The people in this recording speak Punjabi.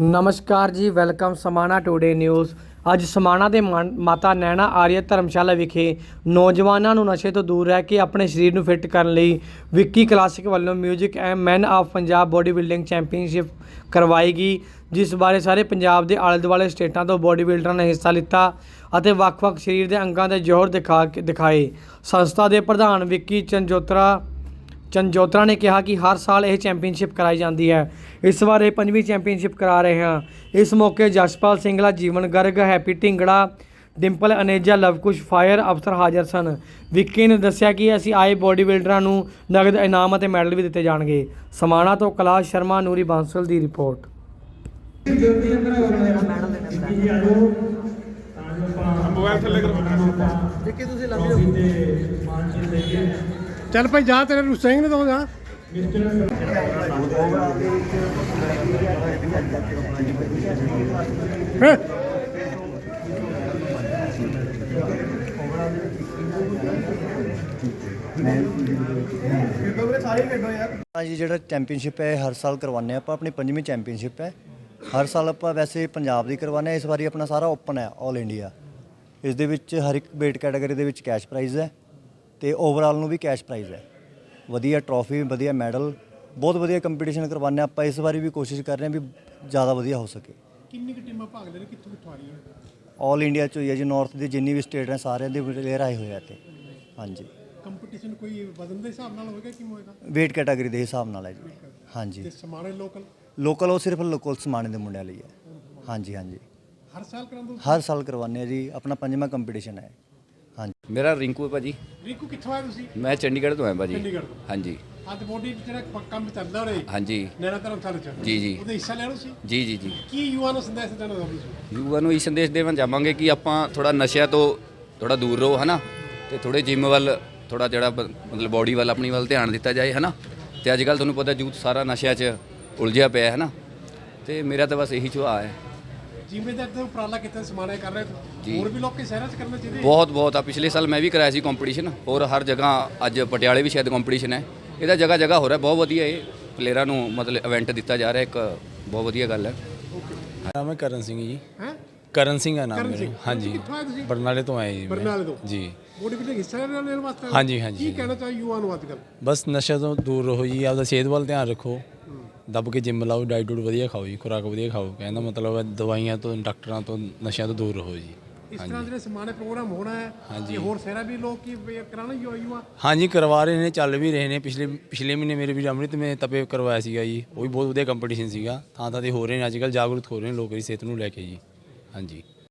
ਨਮਸਕਾਰ ਜੀ, ਵੈਲਕਮ ਸਮਾਣਾ ਟੂਡੇ ਨਿਊਜ਼। ਅੱਜ ਸਮਾਣਾ ਦੇ ਮਾਨ- ਮਾਤਾ ਨੈਣਾ ਆਰੀਆ ਧਰਮਸ਼ਾਲਾ ਵਿਖੇ ਨੌਜਵਾਨਾਂ ਨੂੰ ਨਸ਼ੇ ਤੋਂ ਦੂਰ ਰਹਿ ਕੇ ਆਪਣੇ ਸਰੀਰ ਨੂੰ ਫਿੱਟ ਕਰਨ ਲਈ ਵਿੱਕੀ ਕਲਾਸਿਕ ਵੱਲੋਂ 뮤직 and man of Punjab body building championship ਕਰਵਾਈ ਗਈ, ਜਿਸ ਬਾਰੇ ਸਾਰੇ ਪੰਜਾਬ ਦੇ ਆਲੇ ਦੁਆਲੇ ਸਟੇਟਾਂ ਤੋਂ ਬੋਡੀ ਬਿਲਡਰਾਂ ਨੇ ਹਿੱਸਾ ਲਿੱਤਾ ਅਤੇ ਵੱਖ-ਵੱਖ ਸਰੀਰ ਦੇ ਅੰਗਾਂ ਦੇ ਜੋਹਰ ਦਿਖਾ ਕੇ ਦਿਖਾਏ। ਸੰਸਥਾ ਦੇ ਪ੍ਰਧਾਨ ਵਿੱਕੀ ਚੰਜੋਤਰਾ ਚੰਜੋਤਰਾ ਨੇ ਕਿਹਾ ਕਿ ਹਰ ਸਾਲ ਇਹ ਚੈਂਪੀਅਨਸ਼ਿਪ ਕਰਾਈ ਜਾਂਦੀ ਹੈ। ਇਸ ਵਾਰ ਇਹ ਪੰਜਵੀਂ ਚੈਂਪੀਅਨਸ਼ਿਪ ਕਰਾ ਰਹੇ ਹਾਂ। ਇਸ ਮੌਕੇ ਜਸਪਾਲ ਸਿੰਘਲਾ ਜੀਵਨ ਗਰਗ ਹੈਪੀ ਢਿੰਗੜਾ ਡਿੰਪਲ ਅਨੇਜਾ ਲਵਕੁਸ਼ ਫਾਇਰ ਅਫਸਰ ਹਾਜ਼ਰ ਸਨ। ਵਿੱਕੀ ਨੇ ਦੱਸਿਆ ਕਿ ਅਸੀਂ ਆਏ ਬੋਡੀ ਬਿਲਡਰਾਂ ਨੂੰ ਨਗਦ ਇਨਾਮ ਅਤੇ ਮੈਡਲ ਵੀ ਦਿੱਤੇ ਜਾਣਗੇ। ਸਮਾਣਾ ਤੋਂ ਕੈਲਾਸ਼ ਸ਼ਰਮਾ ਨੂਰੀ ਬਾਂਸਲ ਦੀ ਰਿਪੋਰਟ। ਮੋਬਾਈਲ ਥੱਲੇ ਕਰੋ ਚੱਲ ਭਾਈ ਜਾ, ਤੇਰੇ ਰੁੱਸੇ ਹੀ ਨੇ ਦੋ ਜਾ। ਹੈਂ? ਹਾਂਜੀ, ਜਿਹੜਾ ਚੈਂਪੀਅਨਸ਼ਿਪ ਹੈ, ਇਹ ਹਰ ਸਾਲ ਕਰਵਾਉਂਦੇ ਹਾਂ ਆਪਾਂ, ਆਪਣੀ ਪੰਜਵੀਂ ਚੈਂਪੀਅਨਸ਼ਿਪ ਹੈ। ਹਰ ਸਾਲ ਆਪਾਂ ਵੈਸੇ ਪੰਜਾਬ ਦੀ ਕਰਵਾਉਂਦੇ ਹਾਂ, ਇਸ ਵਾਰੀ ਆਪਣਾ ਸਾਰਾ ਓਪਨ ਹੈ 올 ਇੰਡੀਆ ਇਸ ਦੇ ਵਿੱਚ ਹਰ ਇੱਕ weight ਕੈਟਾਗਰੀ ਦੇ ਵਿੱਚ ਕੈਸ਼ ਪ੍ਰਾਈਜ਼ ਹੈ। ਤੇ ਓਵਰਆਲ ਨੂੰ ਵੀ ਕੈਸ਼ ਪ੍ਰਾਈਜ਼ ਹੈ। ਵਧੀਆ ਟਰੋਫੀ ਵਧੀਆ ਮੈਡਲ ਬਹੁਤ ਵਧੀਆ ਕੰਪੀਟੀਸ਼ਨ ਕਰਵਾਉਂਦੇ ਆਪਾਂ ਇਸ ਵਾਰੀ ਵੀ ਕੋਸ਼ਿਸ਼ ਕਰ ਰਹੇ ਹਾਂ ਵੀ ਜ਼ਿਆਦਾ ਵਧੀਆ ਹੋ ਸਕੇ। ਕਿੰਨੀ ਕੁ ਟੀਮਾਂ ਭਾਗ ਲੈ ਕਿੱਥੋਂ ਕਿੱਥੋਂ ਆ ਰਹੀਆਂ? 올 ਇੰਡੀਆ ਚ ਹੋਈ ਹੈ ਜੀ ਨਾਰਥ ਦੀ ਜਿੰਨੀ ਵੀ ਸਟੇਟ ਹੈ ਸਾਰਿਆਂ ਦੇ ਪਲੇਅਰ ਆਏ ਹੋਏ ਆ ਤੇ ਹਾਂਜੀ। ਕੰਪੀਟੀਸ਼ਨ ਕੋਈ ਵਜ਼ਨ ਦੇ ਹਿਸਾਬ ਨਾਲ ਹੋਏਗਾ ਕਿਵੇਂ ਹੋਏਗਾ? weight ਕੈਟਾਗਰੀ ਦੇ ਹਿਸਾਬ ਨਾਲ ਹੈ ਜੀ। ਹਾਂਜੀ। ਤੇ ਸਮਾਣੇ ਲੋਕਲ ਲੋਕਲ ਉਹ ਸਿਰਫ ਲੋਕਲ ਸਮਾਣੇ ਦੇ ਮੁੰਡਿਆਂ ਲਈ ਹੈ। ਹਾਂਜੀ ਹਾਂਜੀ। ਹਰ ਸਾਲ ਕਰਾਉਂਦੇ ਹਰ ਸਾਲ ਕਰਵਾਉਂਦੇ ਆ ਜੀ। ਆਪਣਾ ਪੰਜਵਾਂ ਕੰਪੀਟੀਸ਼ਨ ਹੈ। ਮੇਰਾ ਰਿੰਕੂ ਹੈ ਭਾਜੀ। ਰੀਕੂ ਕਿੱਥੋਂ ਆਏ ਤੁਸੀਂ? ਮੈਂ ਚੰਡੀਗੜ੍ਹ ਤੋਂ ਆਇਆ ਭਾਜੀ। ਚੰਡੀਗੜ੍ਹ ਤੋਂ। ਹਾਂਜੀ। ਅੱਜ ਬੋਡੀ ਜਿਹੜਾ ਕ- ਕੰਮ ਚੱਲਦਾ ਰਹੇ ਹਾਂਜੀ। ਨੈਣਾ ਧਰਮਸ਼ਾਲਾ ਚ। ਜੀ, ਜੀ। ਉਹਦੇ ਹਿੱਸਾ ਲੈਣਾ ਸੀ ਜੀ ਜੀ ਜੀ। ਕੀ ਯੁਵਾ ਨੂੰ ਸੰਦੇਸ਼ ਦੇਣਾ ਚਾਹੁੰਦੇ ਤੁਸੀਂ? ਯੂਵਾ ਨੂੰ ਇਹ ਸੰਦੇਸ਼ ਦੇਣਾ ਚਾਹਾਂਗੇ ਕਿ ਆਪਾਂ ਥੋੜਾ ਨਸ਼ਿਆਂ ਤੋਂ ਥੋੜਾ ਦੂਰ ਰਹੋ ਹਨਾ? ਤੇ ਥੋੜੇ ਜਿਮ ਵੱਲ ਥੋੜਾ ਜਿਹੜਾ ਬ- ਮਤਲਬ ਬਾਡੀ ਵੱਲ ਆਪਣੀ ਵੱਲ ਧਿਆਨ ਦਿੱਤਾ ਜਾਏ ਹਨਾ? ਤੇ ਅੱਜ ਕੱਲ ਤੁਹਾਨੂੰ ਪਤਾ ਯੂਥ ਸਾਰਾ ਨਸ਼ਿਆਂ 'ਚ ਉਲਝਿਆ ਪਿਆ ਹੈ ਹਨਾ? ਤੇ ਮੇਰਾ ਤਾਂ ਬਸ ਇਹੀ ਸੁਭਾਅ ਹੈ। ਜ਼ਿੰਮੇਦਾਰ ਤੇ ਉਪਰਾਲਾ ਕਿਤੇ ਸਮਾਣੇ ਕਰ ਰਹੇ ਹੋ। ਹੋਰ ਵੀ ਲੋਕ ਕੇ ਸ਼ਹਿਰਾਂ ਚ ਕਰਨਾ ਚਾਹੀਦੇ ਬਹੁਤ ਬਹੁਤ। ਆ ਪਿਛਲੇ ਸਾਲ ਮੈਂ ਵੀ ਕਰਾਇਆ ਸੀ ਕੰਪੀਟੀਸ਼ਨ ਔਰ ਹਰ ਜਗ੍ਹਾ ਅੱਜ ਪਟਿਆਲੇ ਵੀ ਸ਼ਾਇਦ ਕੰਪੀਟੀਸ਼ਨ ਹੈ। ਇਹਦਾ ਜਗ੍ਹਾ ਜਗ੍ਹਾ ਹੋ ਰਿਹਾ ਬਹੁਤ ਵਧੀਆ ਇਹ ਪਲੇਅਰਾਂ ਨੂੰ ਮਤਲਬ ਇਵੈਂਟ ਦਿੱਤਾ ਜਾ ਰਿਹਾ ਇੱਕ ਬਹੁਤ ਵਧੀਆ ਗੱਲ ਹੈ। ਨਾਮ ਹੈ ਕਰਨ ਸਿੰਘ ਜੀ। ਹੈ? ਕਰਨ ਸਿੰਘ ਹੈ ਨਾਮ ਸਿੰਘ। ਹਾਂਜੀ। ਬਰਨਾਲੇ ਤੋਂ ਆਏ ਜੀ। ਬਰਨਾਲੇ ਤੋਂ? ਜੀ। ਬੋਡੀ ਬਿਲਡਿੰਗ ਹਿੱਸਾ ਲੈਣ ਵਾਸਤੇ? ਹਾਂਜੀ, ਹਾਂਜੀ, ਕੀ। ਕਹਿਣਾ ਚਾਹੀਏ ਯੁਵਾ ਨੂੰ ਅੱਜ ਕੱਲ੍ਹ? ਬਸ ਨਸ਼ੇ ਤੋਂ ਦੂਰ ਰਹੋ ਜੀ। ਆਪਦਾ ਸਿਹਤ ਵੱਲ ਧਿਆਨ ਰੱਖੋ। ਦੱਬ ਕੇ ਜਿੰਮ ਲਾਓ ਡਾਈਟ ਡੂਟ ਵਧੀਆ ਖਾਓ ਜੀ ਖੁਰਾਕ ਵਧੀਆ ਖਾਓ। ਕਹਿੰਦਾ ਮਤਲਬ ਹੈ ਦਵਾਈਆਂ ਤੋਂ ਡਾਕਟਰਾਂ ਤੋਂ ਨਸ਼ਿਆਂ ਤੋਂ ਦੂਰ ਰਹੋ ਜੀ। ਇਸ ਤਰ੍ਹਾਂ ਜਿਹੜੇ ਸਮਾਨੇ ਪ੍ਰੋਗਰਾਮ ਹੋਣਾ ਹੈ ਹਾਂਜੀ। ਇਹ ਹੋਰ ਸ਼ਹਿਰਾਂ ਵੀ ਲੋਕ ਕੀ ਵੀ ਕਰਾਣਾ ਯੁਵਾ ਯੁਵਾ ਹਾਂਜੀ ਕਰਵਾ ਰਹੇ ਨੇ ਚੱਲ ਵੀ ਰਹੇ ਨੇ। ਪਿਛਲੇ ਪਿਛਲੇ ਮਹੀਨੇ ਮੇਰੇ ਵੀ ਅੰਮ੍ਰਿਤ ਮੇ ਤਪੇ ਕਰਵਾਇਆ ਸੀਗਾ ਜੀ। ਉਹ ਵੀ ਬਹੁਤ ਵਧੀਆ ਕੰਪੀਟੀਸ਼ਨ ਸੀਗਾ। ਥਾਂ ਥਾਂ ਤੇ ਹੋ ਰਹੇ ਨੇ ਅੱਜ ਕੱਲ੍ਹ ਜਾਗਰੂਕ ਹੋ ਰਹੇ ਨੇ ਲੋਕ ਇਸ ਸਿਹਤ ਨੂੰ ਲੈ ਕੇ ਜੀ। ਹਾਂਜੀ।